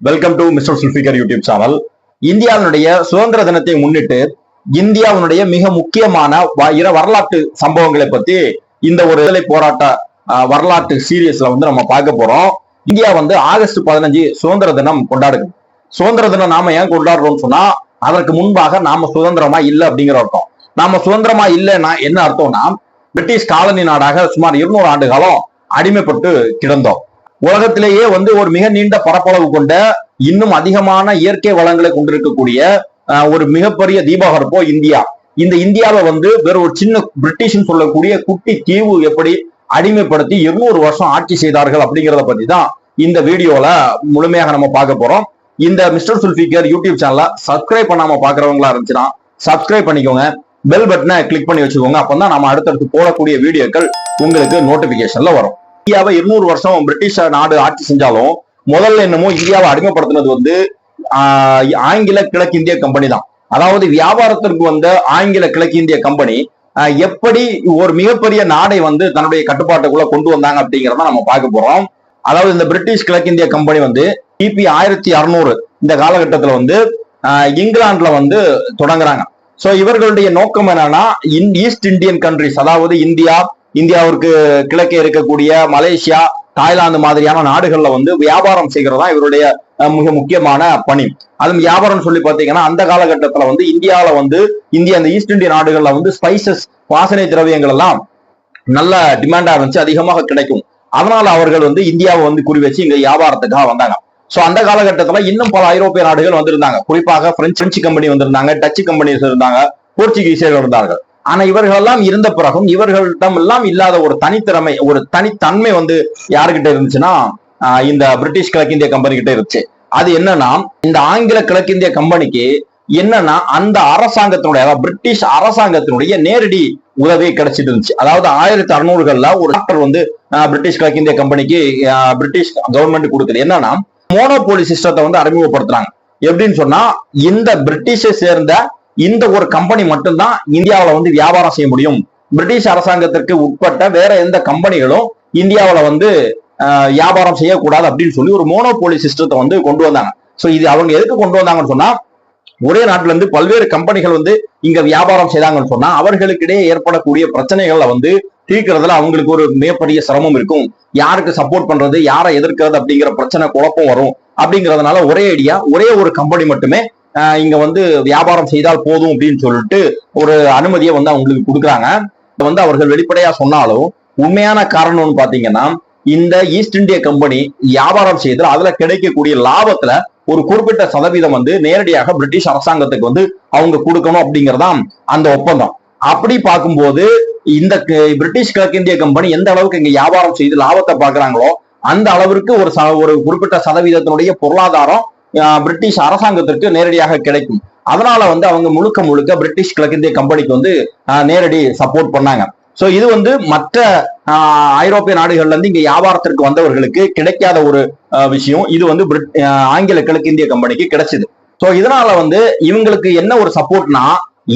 Welcome to mister Zulfikar YouTube channel இந்தியாவினுடைய சுதந்திர தினத்தை முன்னிட்டு இந்தியாவினுடைய மிக முக்கியமான வரலாற்று சம்பவங்களை பத்தி இந்த ஒரு விடுதலை போராட்ட ஆஹ், வரலாற்று சீரியஸ்ல வந்து நம்ம பார்க்க போறோம். இந்தியா வந்து ஆகஸ்ட் பதினஞ்சு சுதந்திர தினம் கொண்டாடுது. சுதந்திர தினம் நாம ஏன் கொண்டாடுறோம்னு சொன்னா அதற்கு முன்பாக நாம சுதந்திரமா இல்லை அப்படிங்கிற அர்த்தம். நாம சுதந்திரமா இல்லைன்னா என்ன அர்த்தம்னா பிரிட்டிஷ் காலனி நாடாக சுமார் இருநூறு ஆண்டு காலம் அடிமைப்பட்டு கிடந்தோம். உலகத்திலேயே வந்து ஒரு மிக நீண்ட பரப்பளவு கொண்ட இன்னும் அதிகமான இயற்கை வளங்களை கொண்டிருக்கக்கூடிய ஒரு மிகப்பெரிய தீபகற்போ இந்தியா. இந்த இந்தியாவை வந்து வேற ஒரு சின்ன பிரிட்டிஷ்னு சொல்லக்கூடிய குட்டி தீவு எப்படி அடிமைப்படுத்தி இருநூறு வருஷம் ஆட்சி செய்தார்கள் அப்படிங்கிறத பத்தி தான் இந்த வீடியோல முழுமையாக நம்ம பார்க்க போறோம். இந்த மிஸ்டர் சுல்பிகர் யூடியூப் சேனலை சப்ஸ்கிரைப் பண்ணாம பாக்குறவங்களா இருந்துச்சுன்னா சப்ஸ்கிரைப் பண்ணிக்கோங்க. பெல் பட்டனை கிளிக் பண்ணி வச்சுக்கோங்க. அப்பதான் நம்ம அடுத்தடுத்து போடக்கூடிய வீடியோக்கள் உங்களுக்கு நோட்டிபிகேஷன்ல வரும். இந்தியாவை இருநூறு வருஷம் பிரிட்டிஷ் நாடு ஆட்சி செஞ்சாலும் முதல்ல என்னமோ இந்தியாவை அடிமைப்படுத்தினது வந்து ஆஹ், ஆங்கில கிழக்கிந்திய கம்பெனி தான். அதாவது வியாபாரத்திற்கு வந்த ஆங்கில கிழக்கிந்திய கம்பெனி எப்படி ஒரு மிகப்பெரிய நாடை வந்து தன்னுடைய கட்டுப்பாட்டுக்குள்ள கொண்டு வந்தாங்க அப்படிங்கிறத நம்ம பார்க்க போறோம். அதாவது இந்த பிரிட்டிஷ் கிழக்கிந்திய கம்பெனி வந்து கிபி ஆயிரத்தி அறுநூறு இந்த காலகட்டத்தில் வந்து இங்கிலாந்துல வந்து தொடங்குறாங்க. ஸோ இவர்களுடைய நோக்கம் என்னன்னா இன் ஈஸ்ட் இந்தியன் கண்ட்ரிஸ் அதாவது இந்தியா இந்தியாவிற்கு கிழக்கே இருக்கக்கூடிய மலேசியா தாய்லாந்து மாதிரியான நாடுகள்ல வந்து வியாபாரம் செய்கிறதா இவருடைய மிக முக்கியமான பணி. அதுவும் வியாபாரம் சொல்லி பாத்தீங்கன்னா அந்த காலகட்டத்துல வந்து இந்தியாவில வந்து இந்திய அந்த ஈஸ்ட் இந்திய நாடுகள்ல வந்து ஸ்பைசஸ் வாசனை திரவியங்கள் எல்லாம் நல்ல டிமாண்டா இருந்துச்சு அதிகமாக கிடைக்கும். அதனால அவர்கள் வந்து இந்தியாவை வந்து குறி வச்சு இங்க வியாபாரத்துக்காக வந்தாங்க. சோ அந்த காலகட்டத்துல இன்னும் பல ஐரோப்பிய நாடுகள் வந்திருந்தாங்க. குறிப்பாக பிரெஞ்சு பிரெஞ்சு கம்பெனி வந்திருந்தாங்க டச்சு கம்பெனிஸ் இருந்தாங்க போர்ச்சுகீசியர்கள் இருந்தார்கள் ஆனா இவர்கள் எல்லாம் இருந்த பிறகும் இவர்களிடம் எல்லாம் இல்லாத ஒரு தனித்திறமை ஒரு தனித்தன்மை வந்து யாருக்கிட்ட இருந்துச்சுன்னா இந்த பிரிட்டிஷ் கிழக்கிந்திய கம்பெனி கிட்ட இருந்துச்சு. அது என்னன்னா இந்த ஆங்கில கிழக்கிந்திய கம்பெனிக்கு என்னன்னா அந்த அரசாங்கத்தினுடைய அதாவது பிரிட்டிஷ் அரசாங்கத்தினுடைய நேரடி உதவி கிடைச்சிட்டு இருந்துச்சு. அதாவது ஆயிரத்தி அறுநூறுகள்ல ஒரு டாக்டர் வந்து பிரிட்டிஷ் கிழக்கிந்திய கம்பெனிக்கு பிரிட்டிஷ் கவர்மெண்ட் கொடுக்குது என்னன்னா மோனோபோலி சிஸ்டத்தை வந்து அறிமுகப்படுத்துறாங்க. எப்படின்னு சொன்னா இந்த பிரிட்டிஷை சேர்ந்த இந்த ஒரு கம்பெனி மட்டும்தான் இந்தியாவுல வந்து வியாபாரம் செய்ய முடியும். பிரிட்டிஷ் அரசாங்கத்திற்கு உட்பட்ட வேற எந்த கம்பெனிகளும் இந்தியாவில் வந்து ஆஹ், வியாபாரம் செய்யக்கூடாது அப்படின்னு சொல்லி ஒரு மோனோபோலி சிஸ்டத்தை வந்து கொண்டு வந்தாங்க. ஸோ இது அவங்க எதுக்கு கொண்டு வந்தாங்கன்னு சொன்னா ஒரே நாட்டுல இருந்து பல்வேறு கம்பெனிகள் வந்து இங்க வியாபாரம் செய்தாங்கன்னு சொன்னா அவர்களுக்கிடையே ஏற்படக்கூடிய பிரச்சனைகள்ல வந்து தீர்க்கிறதுல அவங்களுக்கு ஒரு மிகப்பெரிய சிரமம் இருக்கும். யாருக்கு சப்போர்ட் பண்றது யாரை எதிர்க்கிறது அப்படிங்கிற பிரச்சனை குழப்பம் வரும். அப்படிங்கறதுனால ஒரே ஐடியா ஒரே ஒரு கம்பெனி மட்டுமே இங்க வந்து வியாபாரம் செய்தால் போதும் அப்படின்னு சொல்லிட்டு ஒரு அனுமதியை வந்து அவங்களுக்கு கொடுக்குறாங்க. இப்போ வந்து அவர்கள் வெளிப்படையா சொன்னாலும் உண்மையான காரணம்னு பாத்தீங்கன்னா இந்த ஈஸ்ட் இந்திய கம்பெனி வியாபாரம் செய்தால் அதுல கிடைக்கக்கூடிய லாபத்துல ஒரு குறிப்பிட்ட சதவீதம் வந்து நேரடியாக பிரிட்டிஷ் அரசாங்கத்துக்கு வந்து அவங்க கொடுக்கணும் அப்படிங்கறதாம் அந்த ஒப்பந்தம். அப்படி பார்க்கும்போது இந்த க- பிரிட்டிஷ் கிழக்கிந்திய கம்பெனி எந்த அளவுக்கு இங்க வியாபாரம் செய்து லாபத்தை பாக்குறாங்களோ அந்த அளவிற்கு ஒரு ச- ஒரு குறிப்பிட்ட சதவீதத்தினுடைய பொருளாதாரம் பிரிட்டிஷ் அரசாங்கத்திற்கு நேரடியாக கிடைக்கும். அதனால வந்து அவங்க முழுக்க முழுக்க பிரிட்டிஷ் கிழக்கிந்திய கம்பெனிக்கு வந்து நேரடி சப்போர்ட் பண்ணாங்க. ஸோ இது வந்து மற்ற ஐரோப்பிய நாடுகள்ல இருந்து இங்க வியாபாரத்திற்கு வந்தவர்களுக்கு கிடைக்காத ஒரு விஷயம். இது வந்து ஆங்கில கிழக்கிந்திய கம்பெனிக்கு கிடைச்சது. ஸோ இதனால வந்து இவங்களுக்கு என்ன ஒரு சப்போர்ட்னா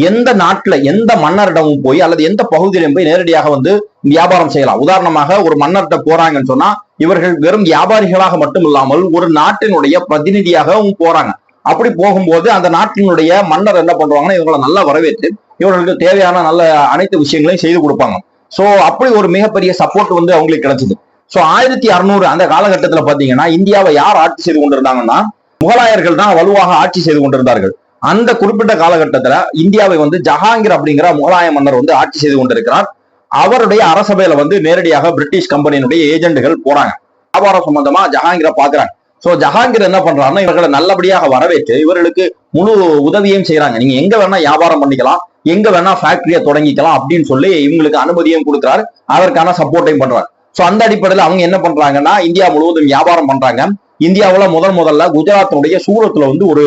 எந்த நாட்டுல எந்த மன்னரிடமும் போய் அல்லது எந்த பகுதியிலும் போய் நேரடியாக வந்து வியாபாரம் செய்யலாம். உதாரணமாக ஒரு மன்னர்கிட்ட போறாங்கன்னு சொன்னா இவர்கள் வெறும் வியாபாரிகளாக மட்டும் இல்லாமல் ஒரு நாட்டினுடைய பிரதிநிதியாகவும் போறாங்க. அப்படி போகும்போது அந்த நாட்டினுடைய மன்னர் என்ன பண்றாங்கன்னா இவங்களை நல்லா வரவேற்று இவர்களுக்கு தேவையான நல்ல அனைத்து விஷயங்களையும் செய்து கொடுப்பாங்க. சோ அப்படி ஒரு மிகப்பெரிய சப்போர்ட் வந்து அவங்களுக்கு கிடைச்சது. சோ ஆயிரத்தி அறுநூறு அந்த காலகட்டத்துல பாத்தீங்கன்னா இந்தியாவை யார் ஆட்சி செய்து கொண்டிருந்தாங்கன்னா முகலாயர்கள் தான் வலுவாக ஆட்சி செய்து கொண்டிருந்தார்கள். அந்த குறிப்பிட்ட காலகட்டத்துல இந்தியாவை வந்து ஜஹாங்கீர் அப்படிங்கிற முகலாய மன்னர் வந்து ஆட்சி செய்து கொண்டிருக்கிறார். அவருடைய அரசபையில வந்து நேரடியாக பிரிட்டிஷ் கம்பெனியினுடைய ஏஜென்ட்கள் போறாங்க. வியாபாரம் சம்பந்தமா ஜஹாங்கீரை பாக்குறாங்க சோ ஜஹாங்கீர் என்ன பண்றாருன்னா இவர்களை நல்லபடியாக வரவேற்று இவர்களுக்கு முழு உதவியும் செய்யறாங்க நீங்க எங்க வேணா வியாபாரம் பண்ணிக்கலாம் எங்க வேணா ஃபேக்டரியை தொடங்கிக்கலாம் அப்படின்னு சொல்லி இவங்களுக்கு அனுமதியும் கொடுக்குறாரு. அதற்கான சப்போர்ட்டையும் பண்றாரு. சோ அந்த அடிப்படையில் அவங்க என்ன பண்றாங்கன்னா இந்தியா முழுவதும் வியாபாரம் பண்றாங்க. இந்தியாவுல முதல் முதல்ல குஜராத்தினுடைய சூரத்ல வந்து ஒரு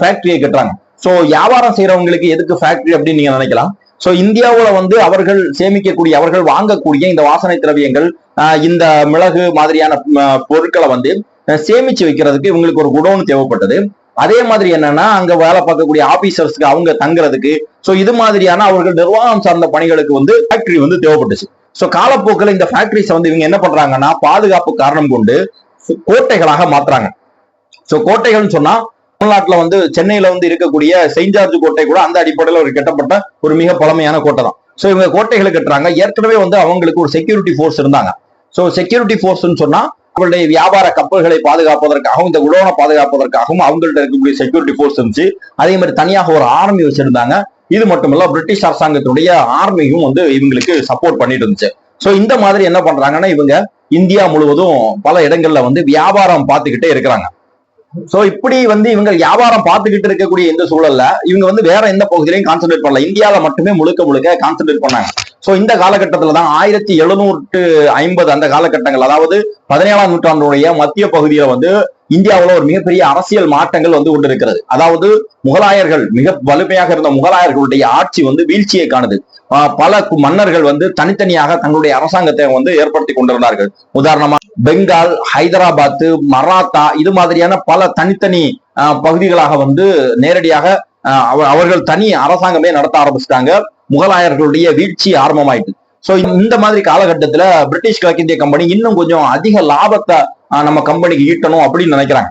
ஃபேக்டரியை கட்டுறாங்க. சோ வியாபாரம் செய்யறவங்களுக்கு எதுக்கு ஃபேக்டரி அப்படின்னு நீங்க நினைக்கலாம்? சோ இந்தியாவுல வந்து அவர்கள் சேமிக்கக்கூடிய அவர்கள் வாங்கக்கூடிய இந்த வாசனை திரவியங்கள் இந்த மிளகு மாதிரியான பொருட்களை வந்து சேமிச்சு வைக்கிறதுக்கு இவங்களுக்கு ஒரு குடோன் தேவைப்பட்டது. அதே மாதிரி என்னன்னா அங்க வேலை பார்க்கக்கூடிய ஆபீசர்ஸ்க்கு அவங்க தங்குறதுக்கு சோ இது மாதிரியான அவர்கள் நிர்வாகம் சார்ந்த பணிகளுக்கு வந்து ஃபேக்டரி வந்து தேவைப்பட்டுச்சு. ஸோ காலப்போக்கில் இந்த ஃபேக்டரிஸை வந்து இவங்க என்ன பண்றாங்கன்னா பாதுகாப்பு காரணம் கொண்டு கோட்டைகளாக மாத்துறாங்க. சோ கோட்டைகள்னு சொன்னா தமிழ்நாட்டுல வந்து சென்னையில வந்து இருக்கக்கூடிய செயின்ட் ஜார்ஜ் கோட்டை கூட அந்த அடிப்படையில ஒரு கட்டப்பட்ட ஒரு மிக பழமையான கோட்டை தான். சோ இவங்க கோட்டைகளை கட்டுறாங்க. ஏற்கனவே வந்து அவங்களுக்கு ஒரு செக்யூரிட்டி ஃபோர்ஸ் இருந்தாங்க. சோ செக்யூரிட்டி ஃபோர்ஸ்னு சொன்னா அவங்களுடைய வியாபார கப்பல்களை பாதுகாப்பதற்காகவும் இந்த உலோன பாதுகாப்பதற்காகவும் அவங்கள்ட்ட இருக்கக்கூடிய செக்யூரிட்டி ஃபோர்ஸ் இருந்துச்சு. அதே மாதிரி தனியாக ஒரு ஆர்மி வச்சிருந்தாங்க. இது மட்டுமல்ல பிரிட்டிஷ் அரசாங்கத்தினுடைய ஆர்மியும் வந்து இவங்களுக்கு சப்போர்ட் பண்ணிட்டு இருந்துச்சு. சோ இந்த மாதிரி என்ன பண்றாங்கன்னா இவங்க இந்தியா முழுவதும் பல இடங்கள்ல வந்து வியாபாரம் பார்த்துக்கிட்டே இருக்கிறாங்க. சோ இப்படி வந்து இவங்க வியாபாரம் பார்த்துக்கிட்டு இருக்கக்கூடிய இந்த சூழல்ல இவங்க வந்து வேற எந்த பகுதியிலையும் கான்சென்ட்ரேட் பண்ணல. இந்தியாவில மட்டுமே முழுக்க முழுக்க கான்சென்ட்ரேட் பண்ணாங்க. சோ இந்த காலகட்டத்துல தான் ஆயிரத்தி எழுநூற்று ஐம்பது அந்த காலகட்டங்கள் அதாவது பதினேழாம் நூற்றாண்டுடைய மத்திய பகுதியில வந்து இந்தியாவுல ஒரு மிகப்பெரிய அரசியல் மாற்றங்கள் வந்து கொண்டிருக்கிறது. அதாவது முகலாயர்கள் மிக வலிமையாக இருந்த முகலாயர்களுடைய ஆட்சி வந்து வீழ்ச்சியை காணுது. பல மன்னர்கள் வந்து தனித்தனியாக தங்களுடைய அரசாங்கத்தை வந்து ஏற்படுத்தி கொண்டிருந்தார்கள். உதாரணமா பெங்கால் ஹைதராபாத் மராத்தா இது மாதிரியான பல தனித்தனி ஆஹ் பகுதிகளாக வந்து நேரடியாக அவர்கள் தனி அரசாங்கமே நடத்த ஆரம்பிச்சிட்டாங்க. முகலாயர்களுடைய வீழ்ச்சி ஆரம்பமாயிட்டு. சோ இந்த மாதிரி காலகட்டத்துல பிரிட்டிஷ் கிழக்கிந்திய கம்பெனி இன்னும் கொஞ்சம் அதிக லாபத்தை நம்ம கம்பெனிக்கு ஈட்டணும் அப்படின்னு நினைக்கிறாங்க.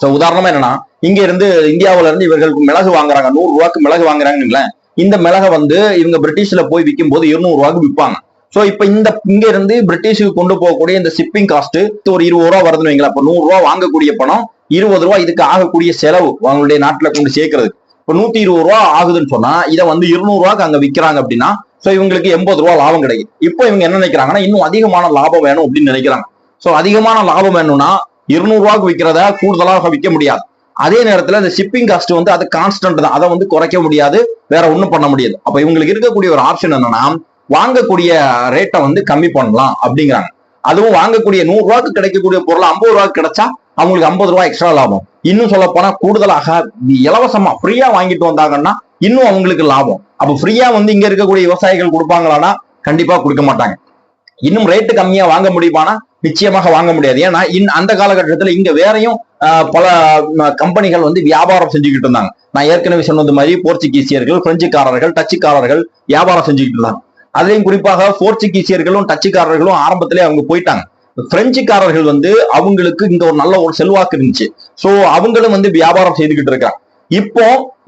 சோ உதாரணமா என்னன்னா இங்க இருந்து இந்தியாவுல இருந்து இவர்கள் மிளகு வாங்குறாங்க நூறு ரூபாய்க்கு மிளகு வாங்குறாங்கன்னு இந்த மிளகை வந்து இவங்க பிரிட்டிஷ்ல போய் விற்கும் போது இருநூறு ரூபாய்க்கு விற்பாங்க சோ இப்ப இந்த இங்க இருந்து பிரிட்டிஷுக்கு கொண்டு போகக்கூடிய இந்த ஷிப்பிங் காஸ்ட் ஒரு இருபது ரூபா வருதுன்னு வைங்களேன். இப்போ நூறு ரூபா வாங்கக்கூடிய பணம் இருபது ரூபா இதுக்கு ஆகக்கூடிய செலவு அவங்களுடைய நாட்டுல கொண்டு சேர்க்கறதுக்கு இப்ப நூத்தி இருபது ரூபா ஆகுதுன்னு சொன்னா இதை வந்து இருநூறு ரூபாய்க்கு அங்க விற்கிறாங்க அப்படின்னா ஸோ இவங்களுக்கு எண்பது ரூபா லாபம் கிடைக்கும் இப்போ இவங்க என்ன நினைக்கிறாங்கன்னா இன்னும் அதிகமான லாபம் வேணும் அப்படின்னு நினைக்கிறாங்க. ஸோ அதிகமான லாபம் வேணும்னா இருநூறுவாக்கு விற்கிறத கூடுதலாக விற்க முடியாது. அதே நேரத்தில் இந்த ஷிப்பிங் காஸ்ட் வந்து அது கான்ஸ்டன்ட் தான். அதை வந்து குறைக்க முடியாது. வேற ஒன்றும் பண்ண முடியாது. அப்போ இவங்களுக்கு இருக்கக்கூடிய ஒரு ஆப்ஷன் என்னன்னா வாங்கக்கூடிய ரேட்டை வந்து கம்மி பண்ணலாம் அப்படிங்கிறாங்க. அதுவும் வாங்கக்கூடிய நூறு ரூபாய்க்கு கிடைக்கக்கூடிய பொருள் ஐம்பது ரூபாய்க்கு கிடைச்சா அவங்களுக்கு ஐம்பது ரூபாய் எக்ஸ்ட்ரா லாபம். இன்னும் சொல்ல போனா கூடுதலாக இலவசமா ஃப்ரீயா வாங்கிட்டு வந்தாங்கன்னா இன்னும் அவங்களுக்கு லாபம். அப்ப ஃப்ரீயா வந்து இங்க இருக்கக்கூடிய விவசாயிகள் கொடுப்பாங்களான்னா கண்டிப்பா கொடுக்க மாட்டாங்க. இன்னும் ரேட்டு கம்மியா வாங்க முடியுமானா நிச்சயமாக வாங்க முடியாது. ஏன்னா இன் அந்த காலகட்டத்தில் இங்க வேறையும் பல கம்பெனிகள் வந்து வியாபாரம் செஞ்சுக்கிட்டு இருந்தாங்க. நான் ஏற்கனவே சொன்னது மாதிரி போர்ச்சுகீசியர்கள் பிரெஞ்சுக்காரர்கள் டச்சுக்காரர்கள் வியாபாரம் செஞ்சுக்கிட்டு இருந்தாங்க. அதுலயும் குறிப்பாக போர்ச்சுகீசியர்களும் டச்சுக்காரர்களும் ஆரம்பத்திலே அவங்க போயிட்டாங்க. பிரெஞ்சுக்காரர்கள் வந்து அவங்களுக்கு இங்க ஒரு நல்ல ஒரு செல்வாக்கு இருந்துச்சு. சோ அவங்களும் வந்து வியாபாரம் செய்துகிட்டு இருக்காங்க. இப்போ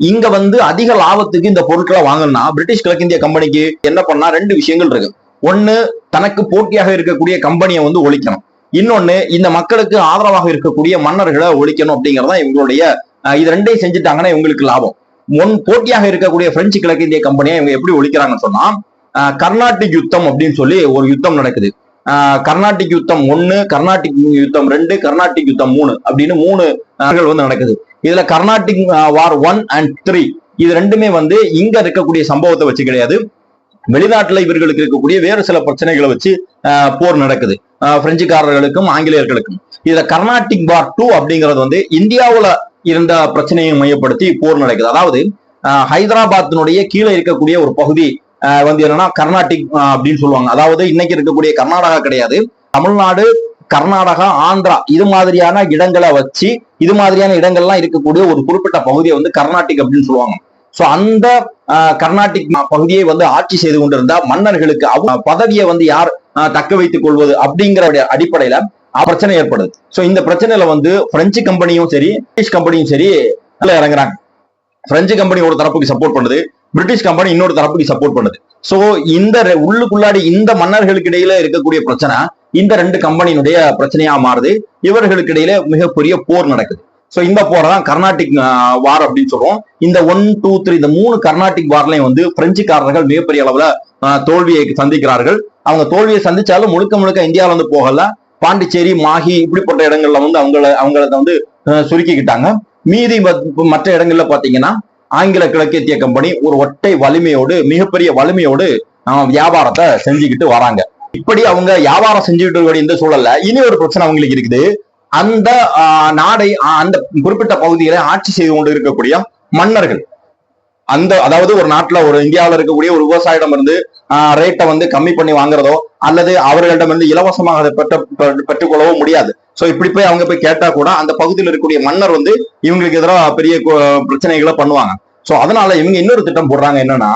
இங்க வந்து அதிக லாபத்துக்கு இந்த பொருட்களை வாங்கணும்னா பிரிட்டிஷ் கிழக்கிந்திய கம்பெனிக்கு என்ன பண்ணா ரெண்டு விஷயங்கள் இருக்கு. ஒன்னு தனக்கு போட்டியாக இருக்கக்கூடிய கம்பெனியை வந்து ஒழிக்கணும். இன்னொன்னு இந்த மக்களுக்கு ஆதரவாக இருக்கக்கூடிய மன்னர்களை ஒழிக்கணும் அப்படிங்கறதா இவங்களுடைய இது ரெண்டையும் செஞ்சுட்டாங்கன்னா இவங்களுக்கு லாபம். ஒன் போட்டியாக இருக்கக்கூடிய பிரெஞ்சு கிழக்கிந்திய கம்பெனியை இவங்க எப்படி ஒழிக்கிறாங்கன்னு சொன்னா கர்நாட்டிக் யுத்தம் அப்படின்னு சொல்லி ஒரு யுத்தம் நடக்குது. கர்நாடிக் யுத்தம் ஒன்னு கர்நாடிக் யுத்தம் ரெண்டு கர்நாடிக் யுத்தம் மூணு அப்படின்னு மூணு வந்து நடக்குது. இதுல Carnatic war one and three இது ரெண்டுமே வந்து இங்க இருக்கக்கூடிய சம்பவத்தை வச்சு கிடையாது. வெளிநாட்டுல இவர்களுக்கு இருக்கக்கூடிய வேறு சில பிரச்சனைகளை வச்சு ஆஹ், போர் நடக்குது. ஆஹ், பிரெஞ்சுக்காரர்களுக்கும் ஆங்கிலேயர்களுக்கும். இதுல கர்நாடிக் வார் டூ அப்படிங்கிறது வந்து இந்தியாவுல இருந்த பிரச்சனையை மையப்படுத்தி போர் நடக்குது. அதாவது ஹைதராபாத்தினுடைய கீழே இருக்கக்கூடிய ஒரு பகுதி வந்து என்னன்னா கர்நாடிக் அப்படின்னு சொல்லுவாங்க. அதாவது இன்னைக்கு இருக்கக்கூடிய கர்நாடகா கிடையாது. தமிழ்நாடு கர்நாடகா ஆந்திரா இது மாதிரியான இடங்களை வச்சு இது மாதிரியான இடங்கள்லாம் இருக்கக்கூடிய ஒரு குறிப்பிட்ட பகுதியை வந்து கர்நாடிக் அப்படின்னு சொல்லுவாங்க. சோ அந்த கர்நாட்டிக் கர்நாடிக் பகுதியை வந்து ஆட்சி செய்து கொண்டிருந்த மன்னர்களுக்கு அவங்க பதவியை வந்து யார் தக்க வைத்துக் கொள்வது அப்படிங்கிற அடிப்படையில பிரச்சனை ஏற்படுது. சோ இந்த பிரச்சனையில வந்து பிரெஞ்சு கம்பெனியும் சரி பிரிட்டிஷ் கம்பெனியும் சரி இறங்குறாங்க. பிரெஞ்சு கம்பெனி ஒரு தரப்புக்கு சப்போர்ட் பண்ணுது. பிரிட்டிஷ் கம்பெனி இன்னொரு தரப்புக்கு சப்போர்ட் பண்ணுது. சோ இந்த உள்ளுக்குள்ளாடி இந்த மன்னர்களுக்கு இடையில இருக்கக்கூடிய பிரச்சனை இந்த ரெண்டு கம்பெனியினுடைய பிரச்சனையா மாறுது. இவர்களுக்கு இடையில மிகப்பெரிய போர் நடக்குது. சோ இந்த போரை தான் கர்நாடிக் வார் அப்படின்னு சொல்றோம். இந்த ஒன் டூ த்ரீ இந்த மூணு கர்நாடிக் வார்லயும் வந்து பிரெஞ்சுக்காரர்கள் மிகப்பெரிய அளவுல தோல்வியை சந்திக்கிறார்கள். அவங்க தோல்வியை சந்திச்சாலும் முழுக்க முழுக்க இந்தியாவில வந்து போகல. பாண்டிச்சேரி மாஹி இப்படிப்பட்ட இடங்கள்ல வந்து அவங்கள அவங்கள வந்து சுருக்கிக்கிட்டாங்க. மீதி மற்ற இடங்கள்ல பாத்தீங்கன்னா ஆங்கில கிழக்கேத்திய கம்பெனி ஒரு ஒட்டை வலிமையோடு மிகப்பெரிய வலிமையோடு வியாபாரத்தை செஞ்சுக்கிட்டு வராங்க. இப்படி அவங்க வியாபாரம் செஞ்சுக்கிட்டு இருக்கக்கூடிய இந்த சூழல்ல இனி ஒரு பிரச்சனை அவங்களுக்கு இருக்குது. அந்த ஆஹ், நாடை ஆஹ், அந்த குறிப்பிட்ட பகுதிகளை ஆட்சி செய்து கொண்டு இருக்கக்கூடிய மன்னர்கள். அந்த அதாவது ஒரு நாட்டுல ஒரு இந்தியாவுல இருக்கக்கூடிய ஒரு விவசாயிடம் இருந்து ரேட்டை வந்து கம்மி பண்ணி வாங்குறதோ அல்லது அவர்களிடம் இருந்து இலவசமாக அதை பெற்ற பெற்றுக்கொள்ளவோ முடியாது. சோ இப்படி போய் அவங்க போய் கேட்டா கூட அந்த பகுதியில் இருக்கக்கூடிய மன்னர் வந்து இவங்களுக்கு எதிராக பெரிய பிரச்சனைகளை பண்ணுவாங்க. சோ அதனால இவங்க இன்னொரு திட்டம் போடுறாங்க என்னன்னா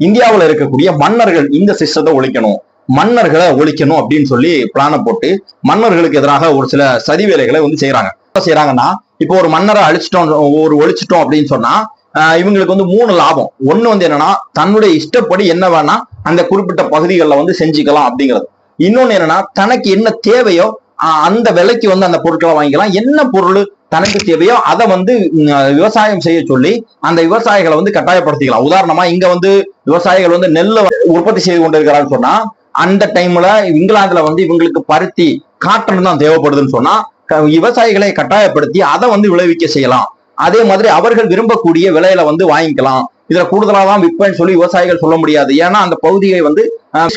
இந்தியாவுல இருக்கக்கூடிய மன்னர்கள் இந்த சிஸ்டத்தை ஒழிக்கணும். மன்னர்களை ஒழிக்கணும் அப்படின்னு சொல்லி பிளான போட்டு மன்னர்களுக்கு எதிராக ஒரு சில சதி வேலைகளை வந்து செய்யறாங்க செய்யறாங்கன்னா இப்போ ஒரு மன்னரை அழிச்சிட்டோம் ஒரு ஒழிச்சிட்டோம் அப்படின்னு சொன்னா இவங்களுக்கு வந்து மூணு லாபம். ஒண்ணு வந்து என்னன்னா தன்னுடைய இஷ்டப்படி என்ன வேணா அந்த குறிப்பிட்ட பகுதிகளில் வந்து செஞ்சுக்கலாம் அப்படிங்கிறது. இன்னொன்னு என்னன்னா தனக்கு என்ன தேவையோ அந்த விலைக்கு வந்து அந்த பொருட்களை வாங்கிக்கலாம். என்ன பொருள் தனக்கு தேவையோ அதை வந்து விவசாயம் செய்ய சொல்லி அந்த விவசாயிகளை வந்து கட்டாயப்படுத்திக்கலாம். உதாரணமா இங்க வந்து விவசாயிகள் வந்து நெல்லை உற்பத்தி செய்து கொண்டிருக்கிறான்னு சொன்னா அந்த டைம்ல இங்கிலாந்துல வந்து இவங்களுக்கு பருத்தி காட்டன் தான் தேவைப்படுதுன்னு சொன்னா க- விவசாயிகளை கட்டாயப்படுத்தி அதை வந்து விளைவிக்க செய்யலாம். அதே மாதிரி அவர்கள் விரும்பக்கூடிய விலையில வந்து வாங்கிக்கலாம். இதுல கூடுதலாதான் விற்பேன்னு சொல்லி விவசாயிகள் சொல்ல முடியாது. ஏன்னா அந்த பகுதியை வந்து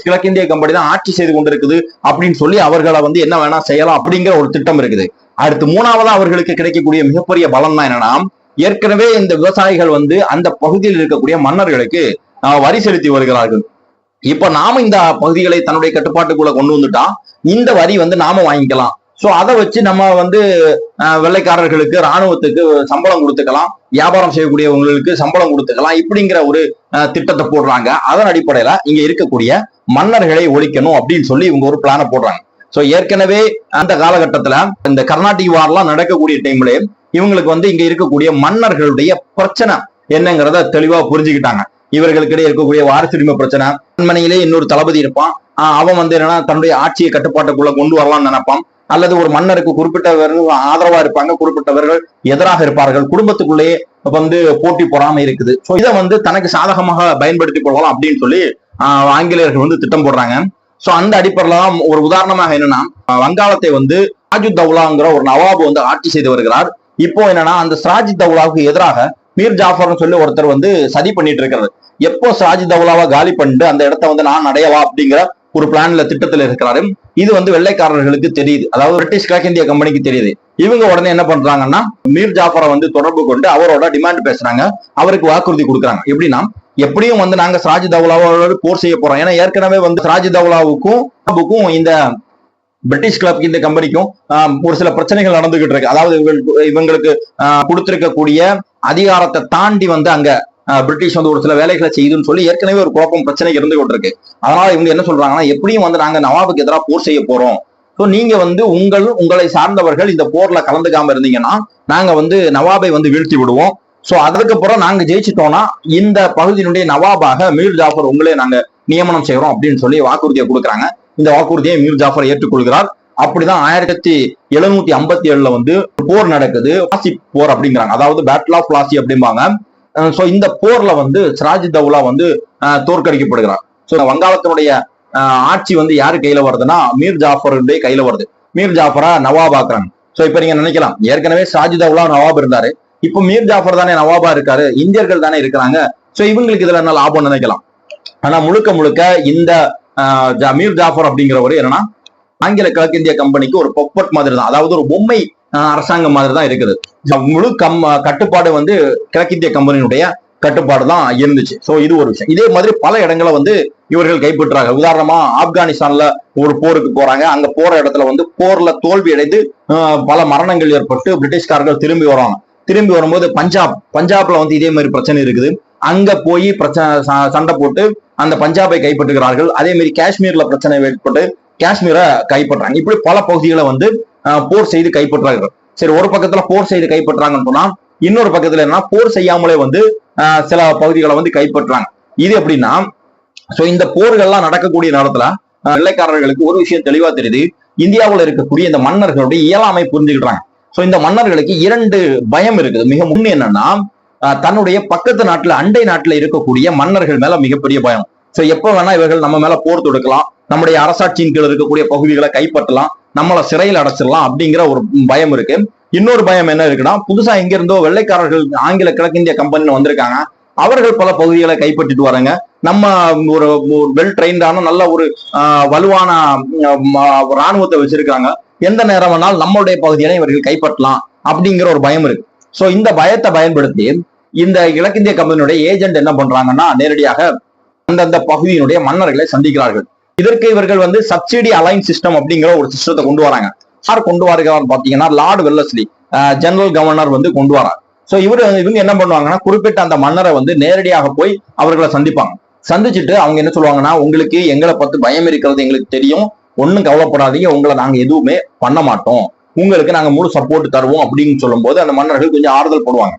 கிழக்கிந்திய கம்பெனி தான் ஆட்சி செய்து கொண்டிருக்குது அப்படின்னு சொல்லி அவர்களை வந்து என்ன வேணா செய்யலாம் அப்படிங்கிற ஒரு திட்டம் இருக்குது. அடுத்து மூணாவதா அவர்களுக்கு கிடைக்கக்கூடிய மிகப்பெரிய பலம் தான் என்னன்னா ஏற்கனவே இந்த விவசாயிகள் வந்து அந்த பகுதியில் இருக்கக்கூடிய மன்னர்களுக்கு வரி செலுத்தி வருகிறார்கள். இப்ப நாம இந்த பகுதிகளை தன்னுடைய கட்டுப்பாட்டுக்குள்ள கொண்டு வந்துட்டா இந்த வரி வந்து நாம வாங்கிக்கலாம். சோ அதை வச்சு நம்ம வந்து வெள்ளைக்காரர்களுக்கு ராணுவத்துக்கு சம்பளம் கொடுத்துக்கலாம். வியாபாரம் செய்யக்கூடியவங்களுக்கு சம்பளம் கொடுத்துக்கலாம். இப்படிங்கிற ஒரு திட்டத்தை போடுறாங்க. அதன் அடிப்படையில இங்க இருக்கக்கூடிய மன்னர்களை ஒழிக்கணும் அப்படின்னு சொல்லி இவங்க ஒரு பிளானை போடுறாங்க. சோ ஏற்கனவே அந்த காலகட்டத்துல இந்த கர்நாடிக் வார்லாம் நடக்கக்கூடிய டைம்ல இவங்களுக்கு வந்து இங்க இருக்கக்கூடிய மன்னர்களுடைய பிரச்சனை என்னங்கிறத தெளிவா புரிஞ்சுக்கிட்டாங்க. இவர்களுக்கிடையே இருக்கக்கூடிய வாரிசுரிமை பிரச்சனை. அரண்மனையிலே இன்னொரு தளபதி இருப்பான். அவன் வந்து என்னன்னா தன்னுடைய ஆட்சியை கட்டுப்பாட்டுக்குள்ள கொண்டு வரலாம்னு நினைப்பான். அல்லது ஒரு மன்னருக்கு குறிப்பிட்டவர்கள் ஆதரவா இருப்பாங்க குறிப்பிட்டவர்கள் எதிராக இருப்பார்கள். குடும்பத்துக்குள்ளேயே வந்து போட்டி பொறாமை இருக்குது. சோ இதை வந்து தனக்கு சாதகமாக பயன்படுத்திக் கொள்ளலாம் அப்படின்னு சொல்லி ஆஹ் ஆங்கிலேயர்கள் வந்து திட்டம் போடுறாங்க. சோ அந்த அடிப்படையில தான் ஒரு உதாரணமாக என்னன்னா வங்காளத்தை வந்து ராஜு தௌலாங்கிற ஒரு நவாபு வந்து ஆட்சி செய்து வருகிறார். இப்போ என்னன்னா அந்த சிராஜ் தௌலாவுக்கு எதிராக மீர் ஜாஃபர்னு சொல்லி ஒருத்தர் வந்து சதி பண்ணிட்டு இருக்கிறது எப்போ சிராஜ் தௌலாவை காலி பண்ணிட்டு அந்த இடத்த வந்து நான் அடையவா அப்படிங்கிற ஒரு பிளான்ல திட்டத்துல இருக்கிறாரு. இது வந்து வெள்ளைக்காரர்களுக்கு தெரியுது. அதாவது பிரிட்டிஷ் கிழக்கிந்திய கம்பெனிக்கு தெரியுது. இவங்க உடனே என்ன பண்றாங்கன்னா மீர் ஜாஃபரை வந்து தொடர்பு கொண்டு அவரோட டிமாண்ட் பேசுறாங்க. அவருக்கு வாக்குறுதி கொடுக்குறாங்க. எப்படின்னா எப்படியும் வந்து நாங்க சிராஜ் தவுலாவோட போர் செய்ய போறோம். ஏன்னா ஏற்கனவே வந்து சிராஜ் தௌலாவுக்கும் இந்த பிரிட்டிஷ் கிளப் இந்த கம்பெனிக்கும் ஒரு சில பிரச்சனைகள் நடந்துகிட்டு இருக்கு. அதாவது இவங்களுக்கு இவங்களுக்கு கொடுத்திருக்கக்கூடிய அதிகாரத்தை தாண்டி வந்து அங்க பிரிட்டிஷ் வந்து ஒரு சில வேலைகளை செய்யுதுன்னு சொல்லி ஏற்கனவே ஒரு குழப்பம் பிரச்சனை இருந்து கொண்டிருக்கு. அதனால இவங்க என்ன சொல்றாங்கன்னா எப்படியும் வந்து நாங்க நவாபுக்கு எதிராக போர் செய்ய போறோம். ஸோ நீங்க வந்து உங்கள் உங்களை சார்ந்தவர்கள் இந்த போர்ல கலந்துக்காம இருந்தீங்கன்னா நாங்க வந்து நவாபை வந்து வீழ்த்தி விடுவோம். ஸோ அதுக்கப்புறம் நாங்க ஜெயிச்சிட்டோம்னா இந்த பகுதியினுடைய நவாபாக மீர் ஜாஃபர் உங்களே நாங்க நியமனம் செய்யறோம் அப்படின்னு சொல்லி வாக்குறுதியை கொடுக்குறாங்க. இந்த வாக்குறுதியை மீர் ஜாஃபர் ஏற்றுக்கொள்கிறார். அப்படிதான் ஆயிரத்தி எழுநூத்தி ஐம்பத்தி ஏழுல வந்து போர் நடக்குது. பிளாசி போர் அப்படிங்கிறாங்க. அதாவது பேட்டில் ஆஃப் பிளாசி அப்படிம்பாங்க. சோ இந்த போர்ல வந்து சிராஜ் தௌலா வந்து அஹ், தோற்கடிக்கப்படுகிறார். சோ வங்காளத்தினுடைய ஆட்சி வந்து யாரு கையில வருதுன்னா மீர் ஜாஃபருடைய கையில வருது. மீர் ஜாஃபரா நவாப் ஆக்குறாங்க சோ இப்ப நீங்க நினைக்கலாம் ஏற்கனவே ஷாஜி தௌலா நவாப் இருந்தாரு. இப்போ மீர் ஜாஃபர் தானே நவாபா இருக்காரு இந்தியர்கள் தானே இருக்கிறாங்க. சோ இவங்களுக்கு இதுல என்ன லாபம் நினைக்கலாம். ஆனா முழுக்க முழுக்க இந்த ஆஹ், மீர் ஜாஃபர் அப்படிங்கிறவர் என்னன்னா ஆங்கில கிழக்கிந்திய கம்பெனிக்கு ஒரு பொப்பட் மாதிரி தான் அதாவது ஒரு பொம்மை அரசாங்கம் மாதிரி தான் இருக்குது முழு கம் கட்டுப்பாடு வந்து கிழக்கிந்திய கம்பெனியினுடைய கட்டுப்பாடு தான் இருந்துச்சு. ஸோ இது ஒரு விஷயம். இதே மாதிரி பல இடங்களை வந்து இவர்கள் கைப்பற்றாங்க உதாரணமா ஆப்கானிஸ்தான்ல ஒரு போருக்கு போறாங்க. அங்க போற இடத்துல வந்து போர்ல தோல்வி அடைந்து பல மரணங்கள் ஏற்பட்டு பிரிட்டிஷ்காரர்கள் திரும்பி வராங்க. திரும்பி வரும்போது பஞ்சாப் பஞ்சாப்ல வந்து இதே மாதிரி பிரச்சனை இருக்குது. அங்க போய் பிரச்சனை சண்டை போட்டு அந்த பஞ்சாபை கைப்பற்றுகிறார்கள். அதே மாதிரி காஷ்மீர்ல பிரச்சனை ஏற்பட்டு காஷ்மீரை கைப்பற்றாங்க. இப்படி பல பகுதிகளை வந்து ஆஹ், போர் செய்து கைப்பற்றார்கள். சரி ஒரு பக்கத்துல போர் செய்து கைப்பற்றாங்கன்னு சொன்னா இன்னொரு பக்கத்துல என்ன போர் செய்யாமலே வந்து ஆஹ், சில பகுதிகளை வந்து கைப்பற்றாங்க. இது எப்படின்னா சோ இந்த போர்கள்லாம் நடக்கக்கூடிய நேரத்துல வெள்ளைக்காரர்களுக்கு ஒரு விஷயம் தெளிவா தெரியுது. இந்தியாவுல இருக்கக்கூடிய இந்த மன்னர்களுடைய இயலாமை புரிஞ்சுக்கிட்டாங்க. சோ இந்த மன்னர்களுக்கு இரண்டு பயம் இருக்குது. மிக முன் என்னன்னா ஆஹ், தன்னுடைய பக்கத்து நாட்டுல அண்டை நாட்டுல இருக்கக்கூடிய மன்னர்கள் மேல மிகப்பெரிய பயம். சோ எப்ப வேணா இவர்கள் நம்ம மேல போர் தொடுக்கலாம். நம்முடைய அரசாட்சியின் கீழ் இருக்கக்கூடிய பகுதிகளை கைப்பற்றலாம் நம்மள சிறையில் அடைச்சிடலாம் அப்படிங்கிற ஒரு பயம் இருக்கு. இன்னொரு பயம் என்ன இருக்குன்னா புதுசா எங்க இருந்தோ வெள்ளைக்காரர்கள் ஆங்கில கிழக்கிந்திய கம்பெனின்னு வந்திருக்காங்க. அவர்கள் பல பகுதிகளை கைப்பற்றிட்டு வராங்க. நம்ம ஒரு வெல் ட்ரெயின்டான நல்ல ஒரு வலுவான இராணுவத்தை ராணுவத்தை வச்சிருக்காங்க. எந்த நேரம் வேணாலும் நம்மளுடைய பகுதிகளை இவர்கள் கைப்பற்றலாம் அப்படிங்கிற ஒரு பயம் இருக்கு. ஸோ இந்த பயத்தை பயன்படுத்தி இந்த கிழக்கிந்திய கம்பெனியுடைய ஏஜென்ட் என்ன பண்றாங்கன்னா நேரடியாக அந்தந்த பகுதியினுடைய மன்னர்களை சந்திக்கிறார்கள். இதற்கு இவர்கள் வந்து சப்சிடி அலைன் சிஸ்டம் அப்படிங்கிற ஒரு சிஸ்டத்தை கொண்டு வராங்க. யார் கொண்டு வருகிறார் பாத்தீங்கன்னா லார்டு வெல்லஸ்லி ஜெனரல் கவர்னர் வந்து கொண்டு வரார். சோ இவர் இவங்க என்ன பண்ணுவாங்கன்னா குறிப்பிட்ட அந்த மன்னரை வந்து நேரடியாக போய் அவர்களை சந்திப்பாங்க. சந்திச்சுட்டு அவங்க என்ன சொல்லுவாங்கன்னா உங்களுக்கு எங்களை பார்த்து பயம் இருக்கிறது எங்களுக்கு தெரியும். ஒன்றும் கவலைப்படாதீங்க. உங்களை நாங்கள் எதுவுமே பண்ண மாட்டோம். உங்களுக்கு நாங்கள் முழு சப்போர்ட் தருவோம் அப்படின்னு சொல்லும்போது அந்த மன்னர்கள் கொஞ்சம் ஆறுதல் போடுவாங்க.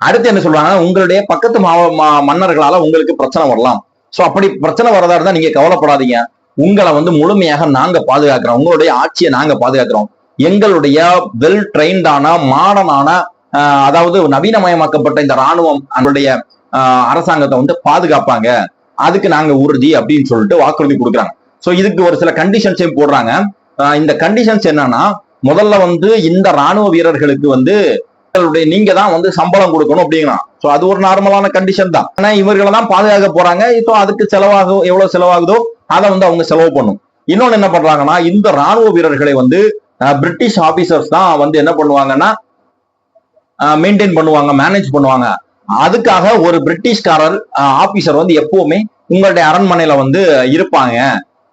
அடுத்து என்ன சொல்றாங்கன்னா உங்களுடைய பக்கத்து மாவ மன்னர்களால உங்களுக்கு பிரச்சனை வரலாம். சோ அப்படி பிரச்சனை வரதா இருந்தா நீங்க கவலைப்படாதீங்க. உங்களை வந்து முழுமையாக நாங்க பாதுகாக்கிறோம். உங்களுடைய ஆட்சியை நாங்க பாதுகாக்கிறோம். எங்களுடைய வெல் ட்ரெயின்டான மாடர்னான அதாவது நவீனமயமாக்கப்பட்ட இந்த ராணுவம் நம்மளுடைய ஆஹ், அரசாங்கத்தை வந்து பாதுகாப்பாங்க. அதுக்கு நாங்க உறுதி அப்படின்னு சொல்லிட்டு வாக்குறுதி கொடுக்குறாங்க. சோ இதுக்கு ஒரு சில கண்டிஷன்ஸையும் போடுறாங்க. இந்த கண்டிஷன்ஸ் என்னன்னா முதல்ல வந்து இந்த ராணுவ வீரர்களுக்கு வந்து நீங்க தான் வந்து சம்பளம் கொடுக்கணும் அப்படிங்கிறான் ஸோ அது ஒரு நார்மலான கண்டிஷன் தான். ஆனா இவர்களை தான் பாதுகாக்க போறாங்க. இப்போ அதுக்கு செலவாகும் எவ்வளவு செலவாகுதோ அதை வந்து அவங்க செலவு பண்ணும். இன்னொன்னு என்ன பண்றாங்கன்னா இந்த ராணுவ வீரர்களை வந்து பிரிட்டிஷ் ஆபீசர்ஸ் தான் வந்து என்ன பண்ணுவாங்கன்னா மெயின்டைன் பண்ணுவாங்க மேனேஜ் பண்ணுவாங்க. அதுக்காக ஒரு பிரிட்டிஷ்காரர் ஆபீசர் வந்து எப்பவுமே உங்களுடைய அரண்மனையில வந்து இருப்பாங்க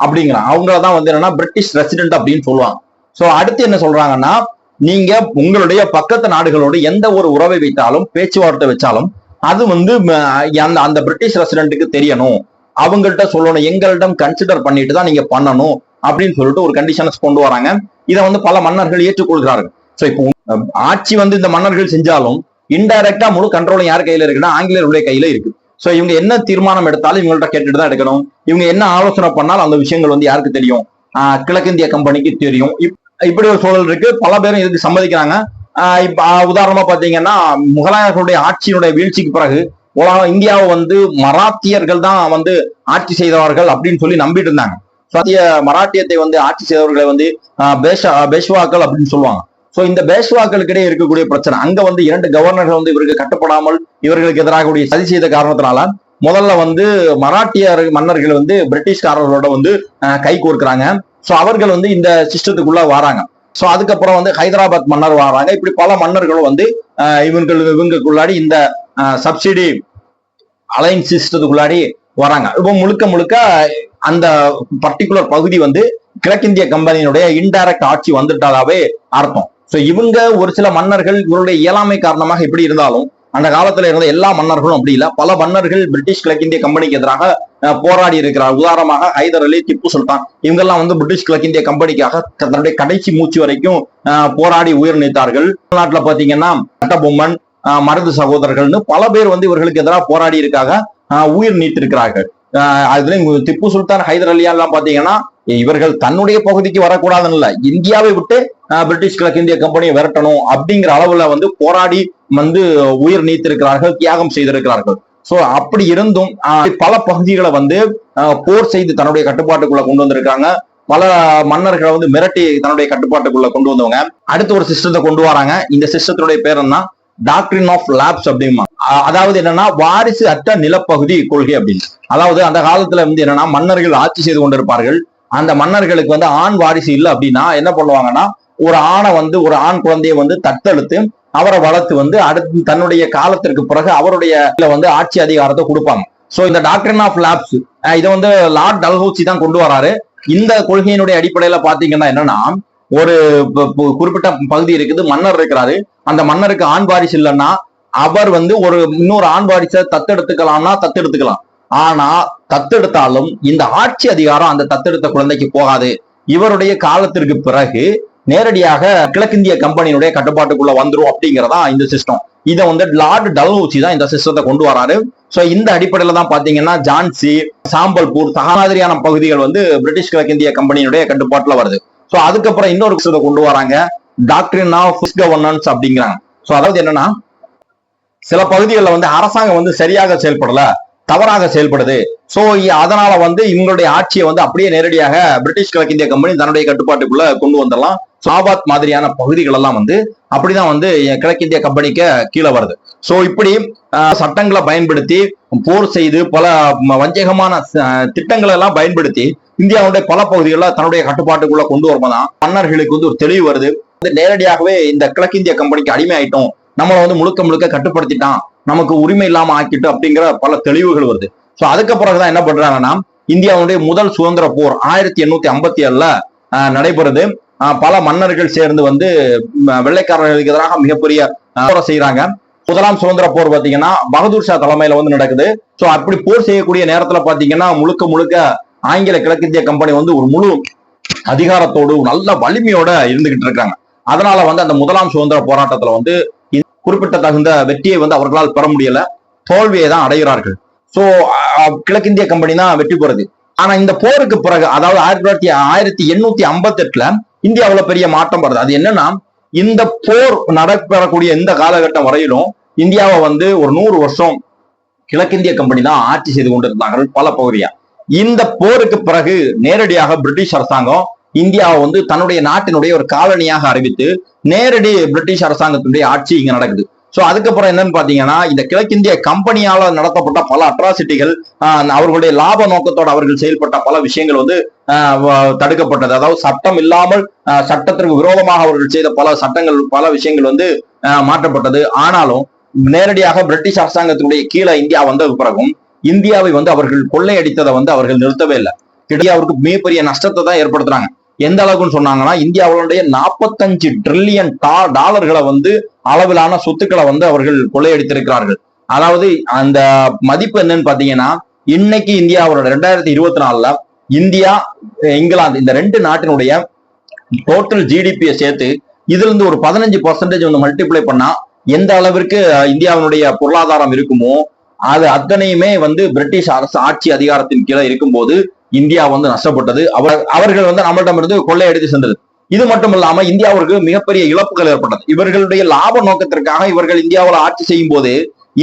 அப்படிங்கிற அவங்கள தான் வந்து என்னன்னா பிரிட்டிஷ் ரெசிடென்ட் அப்படின்னு சொல்லுவாங்க. ஸோ அடுத்து என்ன சொல்றாங்கன்னா நீங்க உங்களுடைய பக்கத்து நாடுகளோடு எந்த ஒரு உறவை வைத்தாலும் பேச்சுவார்த்தை வச்சாலும் அது வந்து அந்த அந்த பிரிட்டிஷ் ரெசிடென்ட்டுக்கு தெரியணும். அவங்கள்ட்ட சொல்லணும் எங்களிடம் கன்சிடர் பண்ணிட்டு தான் நீங்க பண்ணணும் அப்படின்னு சொல்லிட்டு ஒரு கண்டிஷன்ஸ் கொண்டு வராங்க. இதை வந்து பல மன்னர்கள் ஏற்றுக்கொள்கிறார்கள். சோ இப்போ ஆட்சி வந்து இந்த மன்னர்கள் செஞ்சாலும் இன்டைரக்டா முழு கண்ட்ரோலும் யார் கையில இருக்குன்னா ஆங்கிலேயருடைய கையில இருக்கு. சோ இவங்க என்ன தீர்மானம் எடுத்தாலும் இவங்கள்ட்ட கேட்டுட்டு தான் எடுக்கணும். இவங்க என்ன ஆலோசனை பண்ணாலும் அந்த விஷயங்கள் வந்து யாருக்கு தெரியும்? ஆஹ் கிழக்கிந்திய கம்பெனிக்கு தெரியும். இப்படி ஒரு சூழல் இருக்கு. பல பேரும் இதுக்கு சம்மதிக்கிறாங்க. இப்ப உதாரணமா பாத்தீங்கன்னா முகலாயர்களுடைய ஆட்சியினுடைய வீழ்ச்சிக்கு பிறகு உலகம் இந்தியாவை வந்து மராத்தியர்கள் தான் வந்து ஆட்சி செய்தவர்கள் அப்படின்னு சொல்லி நம்பிட்டு இருந்தாங்க. சத்திய மராட்டியத்தை வந்து ஆட்சி செய்தவர்களை வந்து பேஷா பேஷ்வாக்கள் அப்படின்னு சொல்லுவாங்க. சோ இந்த பேஷ்வாக்களுக்கு இடையே இருக்கக்கூடிய பிரச்சனை. அங்க வந்து இரண்டு கவர்னர்கள் வந்து இவருக்கு கட்டுப்படாமல் இவர்களுக்கு எதிராக கூடிய சதி செய்த காரணத்தினால முதல்ல வந்து மராட்டிய மன்னர்கள் வந்து பிரிட்டிஷ்காரர்களோட வந்து கை கோர்க்கிறாங்க. ஸோ அவர்கள் வந்து இந்த சிஸ்டத்துக்குள்ள வராங்க. ஸோ அதுக்கப்புறம் வந்து ஹைதராபாத் மன்னர் வராங்க. இப்படி பல மன்னர்களும் வந்து இவங்கள் இவங்களுக்குள்ளாடி இந்த சப்சிடி அலைன்ஸ் சிஸ்டத்துக்குள்ளாடி வராங்க. இப்போ முழுக்க முழுக்க அந்த பர்டிகுலர் பகுதி வந்து கிழக்கிந்திய கம்பெனியினுடைய இன்டைரக்ட் ஆட்சி வந்துட்டாலாவே அர்த்தம். ஸோ இவங்க ஒரு சில மன்னர்கள் இவருடைய இயலாமை காரணமாக இப்படி இருந்தாலும் அந்த காலத்துல இருந்த எல்லா மன்னர்களும் அப்படி இல்ல. பல மன்னர்கள் பிரிட்டிஷ் கிழக்கிந்திய கம்பெனிக்கு எதிராக போராடி இருக்கிறார். உதாரணமாக ஹைதர் அலி திப்பு சுல்தான். இவங்கெல்லாம் வந்து பிரிட்டிஷ் கிழக்கிந்திய கம்பெனிக்காக தன்னுடைய கடைசி மூச்சு வரைக்கும் போராடி உயிர் நீத்தார்கள். தமிழ்நாட்டில் பாத்தீங்கன்னா கட்டபொம்மன் மருது சகோதரர்கள்னு பல பேர் வந்து இவர்களுக்கு எதிராக போராடி இருக்காக உயிர் நீத்திருக்கிறார்கள். அஹ், அதுலயும் திப்பு சுல்தான் ஹைதர் அலியா எல்லாம் பாத்தீங்கன்னா இவர்கள் தன்னுடைய பகுதிக்கு வரக்கூடாதுன்னு இல்ல. இந்தியாவை விட்டு அஹ், பிரிட்டிஷ் கிழக்கிந்திய கம்பெனியை விரட்டணும் அப்படிங்கிற அளவுல வந்து போராடி வந்து உயிர் நீத்திருக்கிறார்கள் தியாகம் செய்திருக்கிறார்கள். சோ அப்படி இருந்தும் பல பகுதிகளை வந்து போர் செய்து தன்னுடைய கட்டுப்பாட்டுக்குள்ள கொண்டு வந்திருக்காங்க பல மன்னர்களை வந்து மிரட்டி தன்னுடைய கட்டுப்பாட்டுக்குள்ள கொண்டு வந்தவங்க. அடுத்து ஒரு சிஸ்டத்தை கொண்டு வராங்க. இந்த சிஸ்டத்தினுடைய பேர் என்ன? டாக்டரின் ஆஃப் லேப்ஸ் அப்படிமா. அதாவது என்னன்னா வாரிசு அற்ற நிலப்பகுதி கொள்கை அப்படின்னு. அதாவது அந்த காலத்துல வந்து என்னன்னா மன்னர்கள் ஆட்சி செய்து கொண்டிருப்பார்கள். அந்த மன்னர்களுக்கு வந்து ஆண் வாரிசு இல்லை அப்படின்னா என்ன பண்ணுவாங்கன்னா ஒரு ஆணை வந்து ஒரு ஆண் குழந்தையை வந்து தத்தெடுத்து அவரை வளர்த்து வந்து அடுத்து தன்னுடைய காலத்திற்கு பிறகு அவருடைய வந்து ஆட்சி அதிகாரத்தை கொடுப்பாங்க. சோ இந்த டாக்டர் ஆஃப் லேப்ஸ் இதை வந்து லார்ட் டல்ஹௌசி தான் கொண்டு வராரு. இந்த கொள்கையினுடைய அடிப்படையில பாத்தீங்கன்னா என்னன்னா ஒரு குறிப்பிட்ட பகுதி இருக்குது மன்னர் இருக்கிறாரு. அந்த மன்னருக்கு ஆண் வாரிசு இல்லைன்னா அவர் வந்து ஒரு இன்னொரு ஆண் வாரிசை தத்தெடுத்துக்கலாம்னா தத்தெடுத்துக்கலாம். ஆனா தத்தெடுத்தாலும் இந்த ஆட்சி அதிகாரம் அந்த தத்தெடுத்த குழந்தைக்கு போகாது. இவருடைய காலத்திற்கு பிறகு நேரடியாக கிழக்கிந்திய கம்பெனியினுடைய கட்டுப்பாட்டுக்குள்ள வந்துரும் அப்படிங்கறதா இந்த சிஸ்டம் இதை வந்து லார்ட் டல்ஹௌசி தான் இந்த சிஸ்டத்தை கொண்டு வராரு. சோ இந்த அடிப்படையில தான் பாத்தீங்கன்னா ஜான்சி சாம்பல்பூர் சகா மாதிரியான பகுதிகள் வந்து பிரிட்டிஷ் கிழக்கிந்திய கம்பெனியினுடைய கட்டுப்பாட்டுல வருது. ஸோ அதுக்கப்புறம் இன்னொரு விஷயத்தை கொண்டு வராங்க டாக்டரின் ஆஃப் கவர்னன்ஸ் அப்படிங்கிறாங்க. ஸோ அதாவது என்னன்னா சில பகுதிகளில் வந்து அரசாங்கம் வந்து சரியாக செயல்படல. தவறாக செயல்படுது. சோ அதனால வந்து இவங்களுடைய ஆட்சியை வந்து அப்படியே நேரடியாக பிரிட்டிஷ் கிழக்கிந்திய கம்பெனி தன்னுடைய கட்டுப்பாட்டுக்குள்ள கொண்டு வந்துடலாம் சாபாத் மாதிரியான பகுதிகள் எல்லாம் வந்து அப்படிதான் வந்து கிழக்கிந்திய கம்பெனிக்கு கீழே வருது. சோ இப்படி ஆஹ், சட்டங்களை பயன்படுத்தி போர் செய்து பல வஞ்சகமான திட்டங்களை எல்லாம் பயன்படுத்தி இந்தியாவுடைய பல பகுதிகளில் தன்னுடைய கட்டுப்பாட்டுக்குள்ள கொண்டு வரும்போதான் மன்னர்களுக்கு வந்து ஒரு தெளிவு வருது. நேரடியாகவே இந்த கிழக்கிந்திய கம்பெனிக்கு அடிமை ஆயிட்டோம் நம்மளை வந்து முழுக்க முழுக்க கட்டுப்படுத்திட்டான். நமக்கு உரிமை இல்லாம ஆக்கிட்டு அப்படிங்கிற பல தெளிவுகள் வருது. சோ அதுக்கு பிறகுதான் என்ன பண்றாங்கன்னா இந்தியாவுடைய முதல் சுதந்திர போர் ஆயிரத்தி எண்ணூத்தி ஐம்பத்தி ஏழுல நடைபெறுது. பல மன்னர்கள் சேர்ந்து வந்து வெள்ளைக்காரர்களுக்கு எதிராக மிகப்பெரிய போரை செய்யறாங்க முதலாம் சுதந்திர போர் பாத்தீங்கன்னா பகதூர் ஷா தலைமையில வந்து நடக்குது. சோ அப்படி போர் செய்யக்கூடிய நேரத்துல பாத்தீங்கன்னா முழுக்க முழுக்க ஆங்கில கிழக்கிந்திய கம்பெனி வந்து ஒரு முழு அதிகாரத்தோடு நல்ல வலிமையோட இருந்துகிட்டு இருக்காங்க. அதனால வந்து அந்த முதலாம் சுதந்திர போராட்டத்துல வந்து குறிப்பிட்ட தகுந்த வெற்றியை வந்து அவர்களால் பெற முடியல. தோல்வியை தான் அடைகிறார்கள். சோ கிழக்கிந்திய கம்பெனி தான் வெற்றி போறது. ஆனா இந்த போருக்கு பிறகு அதாவது ஆயிரத்தி தொள்ளாயிரத்தி ஆயிரத்தி எண்ணூத்தி ஐம்பத்தி எட்டுல இந்தியாவுல பெரிய மாற்றம் வருது அது என்னன்னா இந்த போர் நடைபெறக்கூடிய இந்த காலகட்டம் வரையிலும் இந்தியாவை வந்து ஒரு நூறு வருஷம் கிழக்கிந்திய கம்பெனி தான் ஆட்சி செய்து கொண்டிருந்தார்கள் பல பகுதியா. இந்த போருக்கு பிறகு நேரடியாக பிரிட்டிஷ் அரசாங்கம் இந்தியாவை வந்து தன்னுடைய நாட்டினுடைய ஒரு காலனியாக அறிவித்து நேரடி பிரிட்டிஷ் அரசாங்கத்தினுடைய ஆட்சி இங்க நடக்குது. ஸோ அதுக்கப்புறம் என்னன்னு பாத்தீங்கன்னா இந்த கிழக்கிந்திய கம்பெனியால நடத்தப்பட்ட பல அட்ராசிட்டிகள் அவர்களுடைய லாப நோக்கத்தோடு அவர்கள் செயல்பட்ட பல விஷயங்கள் வந்து தடுக்கப்பட்டது. அதாவது சட்டம் இல்லாமல் சட்டத்திற்கு விரோதமாக அவர்கள் செய்த பல சட்டங்கள் பல விஷயங்கள் வந்து மாற்றப்பட்டது. ஆனாலும் நேரடியாக பிரிட்டிஷ் அரசாங்கத்தினுடைய கீழே இந்தியா வந்தது பிறகும் இந்தியாவை வந்து அவர்கள் கொள்ளையடித்ததை வந்து அவர்கள் நிறுத்தவே இல்லை. இடையே அவருக்கு மிகப்பெரிய நஷ்டத்தை தான் ஏற்படுத்துறாங்க. எந்த அளவுக்குன்னு சொன்னாங்கன்னா இந்தியாவுடைய நாற்பத்தஞ்சு ட்ரில்லியன் டாலர்களை வந்து அளவிலான சொத்துக்களை வந்து அவர்கள் கொள்ளையடித்திருக்கிறார்கள். அதாவது அந்த மதிப்பு என்னன்னு பாத்தீங்கன்னா இன்னைக்கு இந்தியாவோட ரெண்டாயிரத்தி இருபத்தி நாலுல இந்தியா இங்கிலாந்து இந்த ரெண்டு நாட்டினுடைய டோட்டல் ஜிடிபியை சேர்த்து இதுல இருந்து ஒரு பதினஞ்சு பர்சன்டேஜ் வந்து மல்டிப்ளை பண்ணா எந்த அளவிற்கு இந்தியாவினுடைய பொருளாதாரம் இருக்குமோ அது அத்தனையுமே வந்து பிரிட்டிஷ் அரசு ஆட்சி அதிகாரத்தின் கீழே இருக்கும்போது இந்தியா வந்து நஷ்டப்பட்டது. அவர் அவர்கள் வந்து நம்மளிடமிருந்து கொள்ளையடித்து சென்றது. இது மட்டும் இல்லாம இந்தியாவிற்கு மிகப்பெரிய இழப்புகள் ஏற்பட்டது. இவர்களுடைய லாப நோக்கத்திற்காக இவர்கள் இந்தியாவில் ஆட்சி செய்யும் போது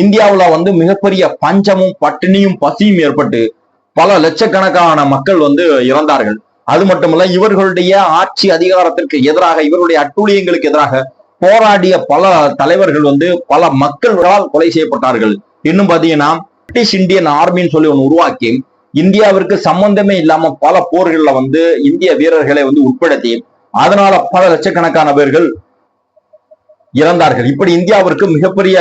இந்தியாவுல வந்து மிகப்பெரிய பஞ்சமும் பட்டினியும் பசியும் ஏற்பட்டு பல லட்சக்கணக்கான மக்கள் வந்து இறந்தார்கள். அது மட்டுமல்ல இவர்களுடைய ஆட்சி அதிகாரத்திற்கு எதிராக இவருடைய அட்டூழியங்களுக்கு எதிராக போராடிய பல தலைவர்கள் வந்து பல மக்களால் கொலை செய்யப்பட்டார்கள். இன்னும் பாத்தீங்கன்னா பிரிட்டிஷ் இந்தியன் ஆர்மின்னு சொல்லி ஒன்று உருவாக்கி இந்தியாவிற்கு சம்பந்தமே இல்லாம பல போர்கள்ல வந்து இந்திய வீரர்களை வந்து உட்படுத்தி அதனால பல லட்சக்கணக்கான பேர்கள் இறந்தார்கள். இப்படி இந்தியாவிற்கு மிகப்பெரிய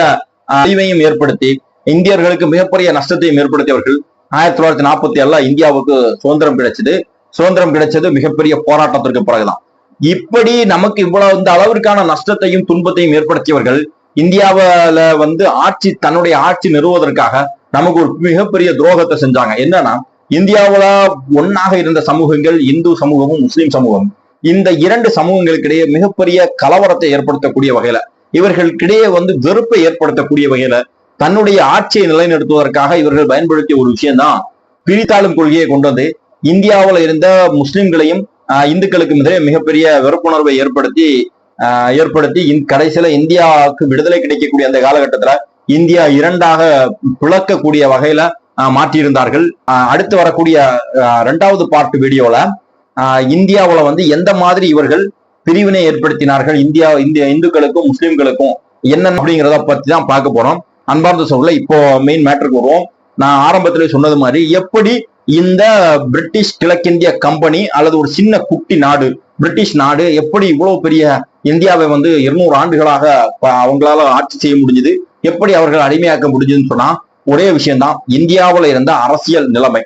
அழிவையும் ஏற்படுத்தி இந்தியர்களுக்கு மிகப்பெரிய நஷ்டத்தையும் ஏற்படுத்தியவர்கள் ஆயிரத்தி தொள்ளாயிரத்தி நாற்பத்தி ஏழுல இந்தியாவுக்கு சுதந்திரம் கிடைச்சது. சுதந்திரம் கிடைச்சது மிகப்பெரிய போராட்டத்திற்கு பிறகுதான். இப்படி நமக்கு இவ்வளவு இந்த அளவிற்கான நஷ்டத்தையும் துன்பத்தையும் ஏற்படுத்தியவர்கள் இந்தியாவில வந்து ஆட்சி தன்னுடைய ஆட்சி நிறுவுவதற்காக நமக்கு ஒரு மிகப்பெரிய துரோகத்தை செஞ்சாங்க. என்னன்னா இந்தியாவுல ஒன்னாக இருந்த சமூகங்கள் இந்து சமூகமும் முஸ்லிம் சமூகமும் இந்த இரண்டு சமூகங்களுக்கிடையே மிகப்பெரிய கலவரத்தை ஏற்படுத்தக்கூடிய வகையில இவர்களுக்கிடையே வந்து வெறுப்பை ஏற்படுத்தக்கூடிய வகையில தன்னுடைய ஆட்சியை நிலைநிறுத்துவதற்காக இவர்கள் பயன்படுத்திய ஒரு விஷயம்தான் பிரித்தாளும் கொள்கையை கொண்டு வந்து இந்தியாவில் இருந்த முஸ்லிம்களையும் இந்துக்களுக்கும் எதிரே மிகப்பெரிய வெறுப்புணர்வை ஏற்படுத்தி ஏற்படுத்தி இந் கடைசியில இந்தியாவுக்கு விடுதலை கிடைக்கக்கூடிய அந்த காலகட்டத்துல இந்தியா இரண்டாக பிளக்கக்கூடிய வகையில ஆஹ், மாற்றியிருந்தார்கள். அடுத்து வரக்கூடிய ரெண்டாவது பார்ட் வீடியோல ஆஹ், வந்து எந்த மாதிரி இவர்கள் பிரிவினை ஏற்படுத்தினார்கள்? இந்தியா இந்திய இந்துக்களுக்கும் முஸ்லிம்களுக்கும் என்ன அப்படிங்கிறத பத்தி தான் பார்க்க போறோம். அன்பார்ந்த சொல்ல இப்போ மெயின் மேட்டருக்கு வருவோம். நான் ஆரம்பத்திலே சொன்னது மாதிரி எப்படி இந்த பிரிட்டிஷ் கிழக்கிந்திய கம்பெனி அல்லது ஒரு சின்ன குட்டி நாடு பிரிட்டிஷ் நாடு எப்படி இவ்வளவு பெரிய இந்தியாவை வந்து இருநூறு ஆண்டுகளாக அவங்களால ஆட்சி செய்ய முடிஞ்சது? எப்படி அவர்கள் அடிமையாக்க முடிஞ்சதுன்னு சொன்னா ஒரே விஷயம்தான். இந்தியாவுல இருந்த அரசியல் நிலைமை.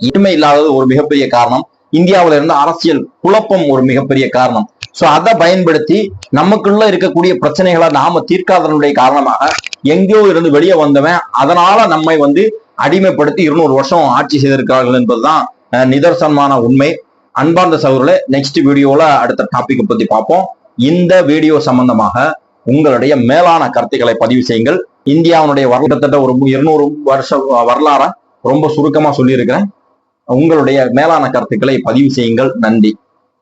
இனிமை இல்லாதது ஒரு மிகப்பெரிய காரணம். இந்தியாவுல இருந்த அரசியல் குழப்பம் ஒரு மிகப்பெரிய காரணம். சோ அதை பயன்படுத்தி நமக்குள்ள இருக்கக்கூடிய பிரச்சனைகளை நாம தீர்க்காதனுடைய காரணமாக எங்கேயோ இருந்து வெளியே வந்தவன் அதனால நம்மை வந்து அடிமைப்படுத்தி இருநூறு வருஷம் ஆட்சி செய்திருக்கிறார்கள் என்பதுதான் நிதர்சனமான உண்மை. அன்பார்ந்த சகோதரர்களே நெக்ஸ்ட் வீடியோல அடுத்த டாபிக்கை பத்தி பார்ப்போம். இந்த வீடியோ சம்பந்தமாக உங்களுடைய மேலான கருத்துக்களை பதிவு செய்யுங்கள். இந்தியாவுடைய வரலாறு ஒரு இருநூறு வருஷ வரலாற ரொம்ப சுருக்கமாக சொல்லியிருக்கிறேன். உங்களுடைய மேலான கருத்துக்களை பதிவு செய்யுங்கள். நன்றி.